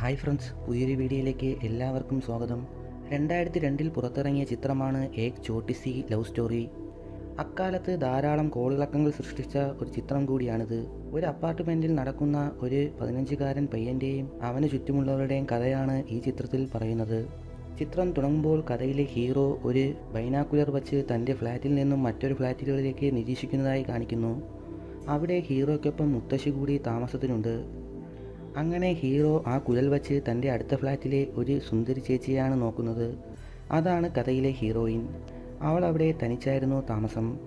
Hi friends പുതിയൊരു വീഡിയോയിലേക്ക് എല്ലാവർക്കും സ്വാഗതം. രണ്ടായിരത്തി രണ്ടിൽ പുറത്തിറങ്ങിയ ചിത്രമാണ് ഏക് ചോട്ടിസി ലവ് സ്റ്റോറി. അക്കാലത്ത് ധാരാളം കോളിളക്കങ്ങൾ സൃഷ്ടിച്ച ഒരു ചിത്രം കൂടിയാണിത്. ഒരു അപ്പാർട്ട്മെന്റിൽ നടക്കുന്ന ഒരു പതിനഞ്ചുകാരൻ പയ്യന്റെയും അവന് ചുറ്റുമുള്ളവരുടെയും കഥയാണ് ഈ ചിത്രത്തിൽ പറയുന്നത്. ചിത്രം തുടങ്ങുമ്പോൾ കഥയിലെ ഹീറോ ഒരു ബൈനാക്കുലർ വച്ച് തന്റെ ഫ്ലാറ്റിൽ നിന്നും മറ്റൊരു ഫ്ലാറ്റുകളിലേക്ക് നിരീക്ഷിക്കുന്നതായി കാണിക്കുന്നു. അവിടെ ഹീറോയ്ക്കൊപ്പം മുത്തശ്ശി കൂടി താമസത്തിനുണ്ട്. അങ്ങനെ ഹീറോ ആ കുഴൽ വച്ച് തന്റെ അടുത്ത ഫ്ലാറ്റിലെ ഒരു സുന്ദരി ചേച്ചിയാണ് നോക്കുന്നത്. അതാണ് കഥയിലെ ഹീറോയിൻ. അവൾ അവിടെ തനിച്ചായിരുന്നു താമസം.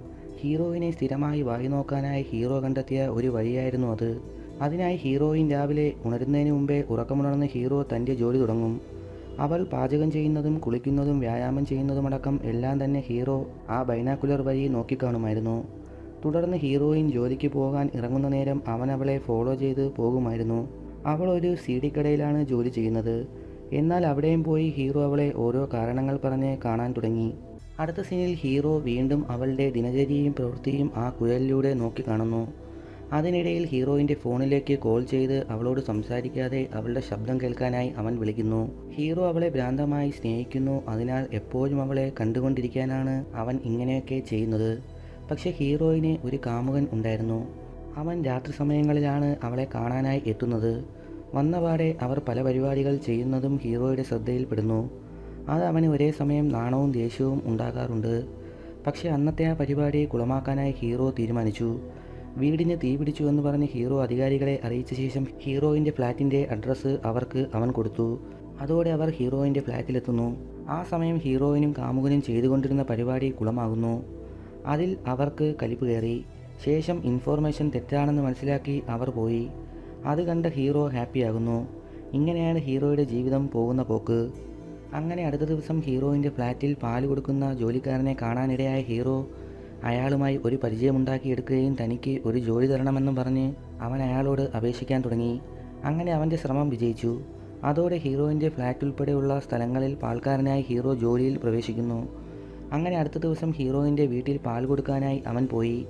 ഹീറോയിനെ സ്ഥിരമായി വായി നോക്കാനായി ഹീറോ കണ്ടെത്തിയ ഒരു വഴിയായിരുന്നു അത്. അതിനായി ഹീറോയിൻ രാവിലെ ഉണരുന്നതിന് മുമ്പേ ഉറക്കമുണർന്ന് ഹീറോ തന്റെ ജോലി തുടങ്ങും. അവൾ പാചകം ചെയ്യുന്നതും കുളിക്കുന്നതും വ്യായാമം ചെയ്യുന്നതുമടക്കം എല്ലാം തന്നെ ഹീറോ ആ ബൈനാക്കുലർ വഴി നോക്കിക്കാണുമായിരുന്നു. തുടർന്ന് ഹീറോയിൻ ജോലിക്ക് പോകാൻ ഇറങ്ങുന്ന നേരം അവൻ അവളെ ഫോളോ ചെയ്ത് പോകുമായിരുന്നു. അവൾ ഒരു സി ഡി കടയിലാണ് ജോലി ചെയ്യുന്നത്. എന്നാൽ അവിടെയും പോയി ഹീറോ അവളെ ഓരോ കാരണങ്ങൾ പറഞ്ഞ് കാണാൻ തുടങ്ങി. അടുത്ത സീനിൽ ഹീറോ വീണ്ടും അവളുടെ ദിനചര്യയും പ്രവൃത്തിയും ആ കുഴലിലൂടെ നോക്കി കാണുന്നു. അതിനിടയിൽ ഹീറോയിന്റെ ഫോണിലേക്ക് കോൾ ചെയ്ത് അവളോട് സംസാരിക്കാതെ അവളുടെ ശബ്ദം കേൾക്കാനായി അവൻ വിളിക്കുന്നു. ഹീറോ അവളെ ഭ്രാന്തമായി സ്നേഹിക്കുന്നു. അതിനാൽ എപ്പോഴും അവളെ കണ്ടുകൊണ്ടിരിക്കാനാണ് അവൻ ഇങ്ങനെയൊക്കെ ചെയ്യുന്നത്. പക്ഷേ ഹീറോയിന് ഒരു കാമുകൻ ഉണ്ടായിരുന്നു. അവൻ രാത്രി സമയങ്ങളിലാണ് അവളെ കാണാനായി എത്തുന്നത്. വന്നപാടെ അവർ പല പരിപാടികൾ ചെയ്യുന്നതും ഹീറോയുടെ ശ്രദ്ധയിൽപ്പെടുന്നു. അത് അവന് ഒരേ സമയം നാണവും ദേഷ്യവും ഉണ്ടാകാറുണ്ട്. പക്ഷേ അന്നത്തെ ആ പരിപാടി കുളമാക്കാനായി ഹീറോ തീരുമാനിച്ചു. വീടിന് തീപിടിച്ചു എന്ന് പറഞ്ഞ് ഹീറോ അധികാരികളെ അറിയിച്ച ശേഷം ഹീറോയിന്റെ ഫ്ലാറ്റിന്റെ അഡ്രസ്സ് അവർക്ക് അവൻ കൊടുത്തു. അതോടെ അവർ ഹീറോയിന്റെ ഫ്ലാറ്റിലെത്തുന്നു. ആ സമയം ഹീറോയിനും കാമുകനും ചെയ്തുകൊണ്ടിരുന്ന പരിപാടി കുളമാകുന്നു. അതിൽ അവർക്ക് കലിപ്പ് കയറി. ശേഷം ഇൻഫോർമേഷൻ തെറ്റാണെന്ന് മനസ്സിലാക്കി അവർ പോയി. അത് കണ്ട ഹീറോ ഹാപ്പിയാകുന്നു ഇങ്ങനെയാണ് ഹീറോയുടെ ജീവിതം പോകുന്ന പോക്ക്. അങ്ങനെ അടുത്ത ദിവസം ഹീറോയിന്റെ ഫ്ലാറ്റിൽ പാൽ കൊടുക്കുന്ന ജോലിക്കാരനെ കാണാനിടയായ ഹീറോ അയാളുമായി ഒരു പരിചയമുണ്ടാക്കിയെടുക്കുകയും തനിക്ക് ഒരു ജോലി തരണമെന്നും പറഞ്ഞ് അവൻ അയാളോട് അപേക്ഷിക്കാൻ തുടങ്ങി. അങ്ങനെ അവന്റെ ശ്രമം വിജയിച്ചു. അതോടെ ഹീറോയിന്റെ ഫ്ലാറ്റ് ഉൾപ്പെടെയുള്ള സ്ഥലങ്ങളിൽ പാൽക്കാരനായി ഹീറോ ജോലിയിൽ പ്രവേശിക്കുന്നു. അങ്ങനെ അടുത്ത ദിവസം ഹീറോയിന്റെ വീട്ടിൽ പാൽ കൊടുക്കാനായി അവൻ പോയി.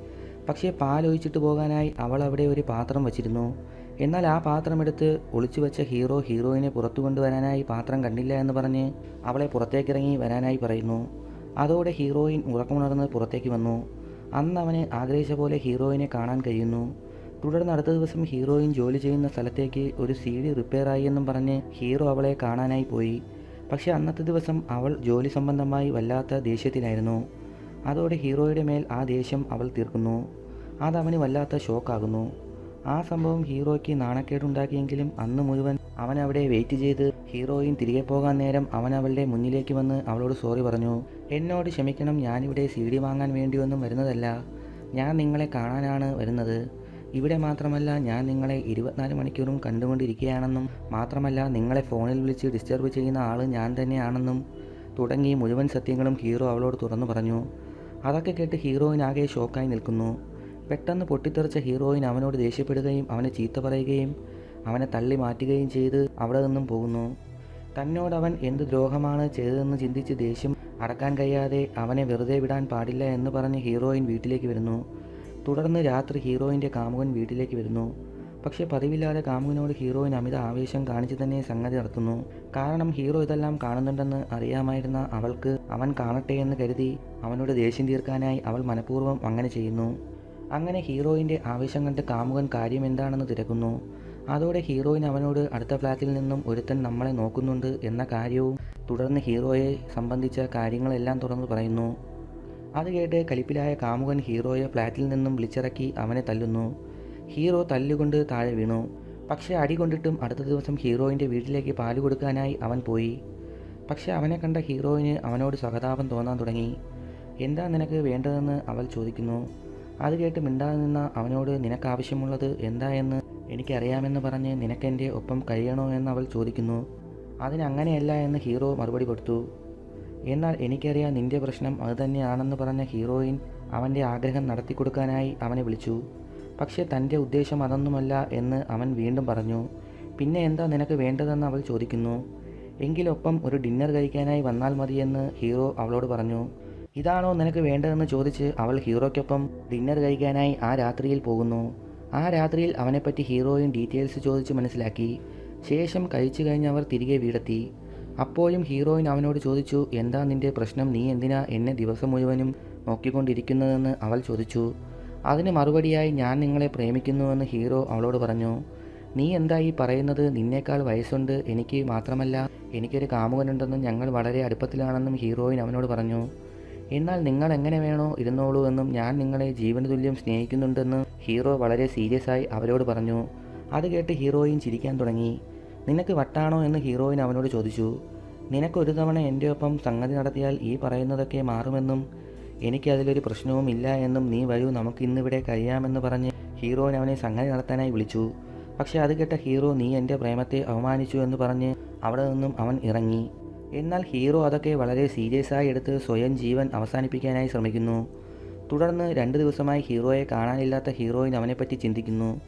പക്ഷേ പാൽ ഒഴിച്ചിട്ട് പോകാനായി അവൾ അവിടെ ഒരു പാത്രം വച്ചിരുന്നു. എന്നാൽ ആ പാത്രം എടുത്ത് ഒളിച്ചു വെച്ച ഹീറോ ഹീറോയിനെ പുറത്തു കൊണ്ടുവരാനായി പാത്രം കണ്ടില്ല എന്ന് പറഞ്ഞ് അവളെ പുറത്തേക്കിറങ്ങി വരാനായി പറയുന്നു. അതോടെ ഹീറോയിൻ ഉറക്കമുണർന്ന് പുറത്തേക്ക് വന്നു. അന്ന് അവന് ആഗ്രഹിച്ച പോലെ ഹീറോയിനെ കാണാൻ കഴിയുന്നു. തുടർന്ന് അടുത്ത ദിവസം ഹീറോയിൻ ജോലി ചെയ്യുന്ന സ്ഥലത്തേക്ക് ഒരു സി ഡി റിപ്പയറായി എന്നും പറഞ്ഞ് ഹീറോ അവളെ കാണാനായി പോയി. പക്ഷേ അന്നത്തെ ദിവസം അവൾ ജോലി സംബന്ധമായി വല്ലാത്ത ദേഷ്യത്തിലായിരുന്നു. അതോടെ ഹീറോയുടെ മേൽ ആ ദേഷ്യം അവൾ തീർക്കുന്നു. അതവന് വല്ലാത്ത ഷോക്കാകുന്നു. ആ സംഭവം ഹീറോയ്ക്ക് നാണക്കേടുണ്ടാക്കിയെങ്കിലും അന്ന് മുഴുവൻ അവൻ അവിടെ വെയിറ്റ് ചെയ്ത് ഹീറോയിൻ തിരികെ പോകാൻ നേരം അവൻ അവളുടെ മുന്നിലേക്ക് വന്ന് അവളോട് സോറി പറഞ്ഞു. എന്നോട് ക്ഷമിക്കണം ഞാനിവിടെ സി ഡി വാങ്ങാൻ വേണ്ടിയൊന്നും വരുന്നതല്ല. ഞാൻ നിങ്ങളെ കാണാനാണ് വരുന്നത്. ഇവിടെ മാത്രമല്ല ഞാൻ നിങ്ങളെ ഇരുപത്തിനാല് മണിക്കൂറും കണ്ടുകൊണ്ടിരിക്കുകയാണെന്നും മാത്രമല്ല നിങ്ങളെ ഫോണിൽ വിളിച്ച് ഡിസ്റ്റർബ് ചെയ്യുന്ന ആൾ ഞാൻ തന്നെയാണെന്നും തുടങ്ങി മുഴുവൻ സത്യങ്ങളും ഹീറോ അവളോട് തുറന്നു പറഞ്ഞു. അതൊക്കെ കേട്ട് ഹീറോയിൻ ആകെ ഷോക്കായി നിൽക്കുന്നു. പെട്ടെന്ന് പൊട്ടിത്തെറിച്ച ഹീറോയിൻ അവനോട് ദേഷ്യപ്പെടുകയും അവനെ ചീത്ത പറയുകയും അവനെ തള്ളി മാറ്റുകയും ചെയ്ത് അവിടെ നിന്നും പോകുന്നു. തന്നോട് അവൻ എന്ത് ദ്രോഹമാണ് ചെയ്തതെന്ന് ചിന്തിച്ച് ദേഷ്യം അടക്കാൻ കഴിയാതെ അവനെ വെറുതെ വിടാൻ പാടില്ല എന്ന് പറഞ്ഞ് ഹീറോയിൻ വീട്ടിലേക്ക് വരുന്നു. തുടർന്ന് രാത്രി ഹീറോയിന്റെ കാമുകൻ വീട്ടിലേക്ക് വരുന്നു. പക്ഷേ പതിവില്ലാതെ കാമുകനോട് ഹീറോയിൻ അമിത ആവേശം കാണിച്ചു തന്നെ സംഗതി നടത്തുന്നു. കാരണം ഹീറോ ഇതെല്ലാം കാണുന്നുണ്ടെന്ന് അറിയാമായിരുന്ന അവൾക്ക് അവൻ കാണട്ടെ എന്ന് കരുതി അവനോട് ദേഷ്യം തീർക്കാനായി അവൾ മനഃപൂർവം അങ്ങനെ ചെയ്യുന്നു. അങ്ങനെ ഹീറോയിന്റെ ആവേശം കണ്ട് കാമുകൻ കാര്യം എന്താണെന്ന് തിരക്കുന്നു. അതോടെ ഹീറോയിൻ അവനോട് അടുത്ത ഫ്ലാറ്റിൽ നിന്നും ഒരുത്തൻ നമ്മളെ നോക്കുന്നുണ്ട് എന്ന കാര്യവും തുടർന്ന് ഹീറോയെ സംബന്ധിച്ച കാര്യങ്ങളെല്ലാം തുറന്നു പറയുന്നു. അത് കേട്ട് കലിപ്പിലായ കാമുകൻ ഹീറോയെ ഫ്ലാറ്റിൽ നിന്നും വിളിച്ചിറക്കി അവനെ തല്ലുന്നു. ഹീറോ തല്ലുകൊണ്ട് താഴെ വീണു. പക്ഷേ അടി കൊണ്ടിട്ടും അടുത്ത ദിവസം ഹീറോയിന്റെ വീട്ടിലേക്ക് പാൽ കൊടുക്കാനായി അവൻ പോയി. പക്ഷേ അവനെ കണ്ട ഹീറോയിന് അവനോട് സഹതാപം തോന്നാൻ തുടങ്ങി. എന്താ നിനക്ക് വേണ്ടതെന്ന് അവൾ ചോദിക്കുന്നു. അത് കേട്ട് മിണ്ടാതെ നിന്ന അവനോട് നിനക്കാവശ്യമുള്ളത് എന്താ എന്ന് എനിക്കറിയാമെന്ന് പറഞ്ഞ് നിനക്കെന്റെ ഒപ്പം കഴിയണോ എന്ന് അവൾ ചോദിക്കുന്നു. അതിനങ്ങനെയല്ല എന്ന് ഹീറോ മറുപടി കൊടുത്തു. എന്നാൽ എനിക്കറിയാം നിന്റെ പ്രശ്നം അതുതന്നെയാണെന്ന് പറഞ്ഞ ഹീറോയിൻ അവന്റെ ആഗ്രഹം നടത്തി കൊടുക്കാനായി അവനെ വിളിച്ചു. പക്ഷേ തന്റെ ഉദ്ദേശം അതൊന്നുമല്ല എന്ന് അവൻ വീണ്ടും പറഞ്ഞു. പിന്നെ എന്താ നിനക്ക് വേണ്ടതെന്ന് അവൾ ചോദിക്കുന്നു. എങ്കിലൊപ്പം ഒരു ഡിന്നർ കഴിക്കാനായി വന്നാൽ മതിയെന്ന് ഹീറോ അവളോട് പറഞ്ഞു. ഇതാണോ നിനക്ക് വേണ്ടതെന്ന് ചോദിച്ച് അവൾ ഹീറോയ്ക്കൊപ്പം ഡിന്നർ കഴിക്കാനായി ആ രാത്രിയിൽ പോകുന്നു. ആ രാത്രിയിൽ അവനെപ്പറ്റി ഹീറോയും ഡീറ്റെയിൽസ് ചോദിച്ച് മനസ്സിലാക്കി. ശേഷം കഴിച്ചു കഴിഞ്ഞ് അവർ തിരികെ വീടെത്തി. അപ്പോഴും ഹീറോയിൻ അവനോട് ചോദിച്ചു എന്താ നിന്റെ പ്രശ്നം? നീ എന്തിനാ എന്നെ ദിവസം മുഴുവനും നോക്കിക്കൊണ്ടിരിക്കുന്നതെന്ന്? അവൾ ചോദിച്ചു. അതിന് മറുപടിയായി ഞാൻ നിങ്ങളെ പ്രേമിക്കുന്നുവെന്ന് ഹീറോ അവളോട് പറഞ്ഞു. നീ എന്തായി പറയുന്നത്? നിന്നേക്കാൾ വയസ്സുണ്ട്. എനിക്ക് മാത്രമല്ല എനിക്കൊരു കാമുകനുണ്ടെന്നും ഞങ്ങൾ വളരെ അടുപ്പത്തിലാണെന്നും ഹീറോയിൻ അവനോട് പറഞ്ഞു. എന്നാൽ നിങ്ങൾ എങ്ങനെ വേണോ ഇരുന്നോളൂ എന്നും ഞാൻ നിങ്ങളെ ജീവന തുല്യം സ്നേഹിക്കുന്നുണ്ടെന്ന് ഹീറോ വളരെ സീരിയസ് ആയി അവരോട് പറഞ്ഞു. അത് കേട്ട് ഹീറോയിൻ ചിരിക്കാൻ തുടങ്ങി. നിനക്ക് വട്ടാണോ? എന്ന് ഹീറോയിൻ അവനോട് ചോദിച്ചു. നിനക്കൊരു തവണ എന്റെ ഒപ്പം സംഗതി നടത്തിയാൽ ഈ പറയുന്നതൊക്കെ മാറുമെന്നും എനിക്കതിലൊരു പ്രശ്നവും ഇല്ല എന്നും നീ വരൂ നമുക്ക് ഇന്നിവിടെ കഴിയാമെന്ന് പറഞ്ഞ് ഹീറോൻ അവനെ സംഗതി നടത്താനായി വിളിച്ചു. പക്ഷെ അത് കേട്ട ഹീറോ നീ എന്റെ പ്രേമത്തെ അവമാനിച്ചു എന്ന് പറഞ്ഞ് അവിടെ നിന്നും അവൻ ഇറങ്ങി. എന്നാൽ ഹീറോ അതൊക്കെ വളരെ സീരിയസ് ആയി എടുത്ത് സ്വയം ജീവൻ അവസാനിപ്പിക്കാനായി ശ്രമിക്കുന്നു. തുടർന്ന് രണ്ട് ദിവസമായി ഹീറോയെ കാണാനില്ലാത്ത ഹീറോയിൻ അവനെപ്പറ്റി ചിന്തിക്കുന്നു.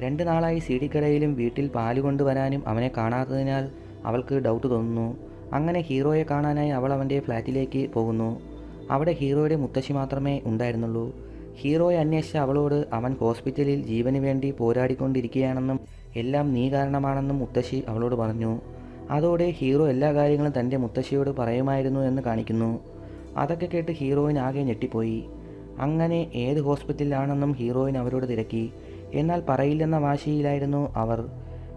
രണ്ട് നാളായി സീഡിക്കടയിലും വീട്ടിൽ പാൽ കൊണ്ടുവരാനും അവനെ കാണാത്തതിനാൽ അവൾക്ക് ഡൗട്ട് തോന്നുന്നു. അങ്ങനെ ഹീറോയെ കാണാനായി അവൾ അവന്റെ ഫ്ലാറ്റിലേക്ക് പോകുന്നു. അവിടെ ഹീറോയുടെ മുത്തശ്ശി മാത്രമേ ഉണ്ടായിരുന്നുള്ളൂ. ഹീറോയെ അന്വേഷിച്ച അവളോട് അവൻ ഹോസ്പിറ്റലിൽ ജീവന് വേണ്ടി പോരാടിക്കൊണ്ടിരിക്കുകയാണെന്നും എല്ലാം നീ കാരണമാണെന്നും മുത്തശ്ശി അവളോട് പറഞ്ഞു. അതോടെ ഹീറോ എല്ലാ കാര്യങ്ങളും തന്റെ മുത്തശ്ശിയോട് പറയുമായിരുന്നു എന്ന് കാണിക്കുന്നു. അതൊക്കെ കേട്ട് ഹീറോയിൻ ആകെ ഞെട്ടിപ്പോയി. അങ്ങനെ ഏത് ഹോസ്പിറ്റലിലാണെന്നും ഹീറോയിൻ അവരോട് തിരക്കി. എന്നാൽ പറയില്ലെന്ന വാശിയിലായിരുന്നു അവർ.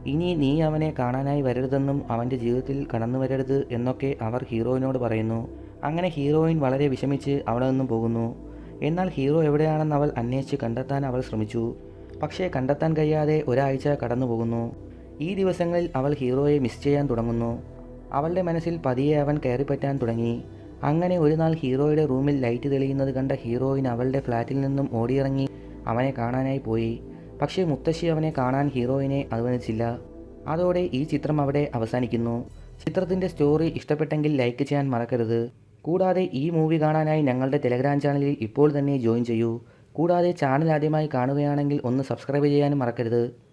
ഇനി നീ അവനെ കാണാനായി വരരുതെന്നും അവന്റെ ജീവിതത്തിൽ കടന്നു വരരുത് എന്നൊക്കെ അവർ ഹീറോയിനോട് പറയുന്നു. അങ്ങനെ ഹീറോയിൻ വളരെ വിഷമിച്ച് അവിടെ നിന്നും പോകുന്നു. എന്നാൽ ഹീറോ എവിടെയാണെന്ന് അവൾ അന്വേഷിച്ച് കണ്ടെത്താൻ അവൾ ശ്രമിച്ചു. പക്ഷേ കണ്ടെത്താൻ കഴിയാതെ ഒരാഴ്ച കടന്നു പോകുന്നു. ഈ ദിവസങ്ങളിൽ അവൾ ഹീറോയെ മിസ് ചെയ്യാൻ തുടങ്ങുന്നു. അവളുടെ മനസ്സിൽ പതിയെ അവൻ കയറിപ്പറ്റാൻ തുടങ്ങി. അങ്ങനെ ഒരു നാൾ ഹീറോയുടെ റൂമിൽ ലൈറ്റ് തെളിയുന്നത് കണ്ട ഹീറോയിൻ അവളുടെ ഫ്ലാറ്റിൽ നിന്നും ഓടിയിറങ്ങി അവനെ കാണാനായി പോയി. പക്ഷേ മുത്തശ്ശി അവനെ കാണാൻ ഹീറോയിനെ അനുവദിച്ചില്ല. അതോടെ ഈ ചിത്രം അവിടെ അവസാനിക്കുന്നു. ചിത്രത്തിന്റെ സ്റ്റോറി ഇഷ്ടപ്പെട്ടെങ്കിൽ ലൈക്ക് ചെയ്യാൻ മറക്കരുത്. കൂടാതെ ഈ മൂവി കാണാനായി ഞങ്ങളുടെ ടെലഗ്രാം ചാനലിൽ ഇപ്പോൾ തന്നെ ജോയിൻ ചെയ്യൂ. കൂടാതെ ചാനൽ ആദ്യമായി കാണുകയാണെങ്കിൽ ഒന്ന് സബ്സ്ക്രൈബ് ചെയ്യാനും മറക്കരുത്.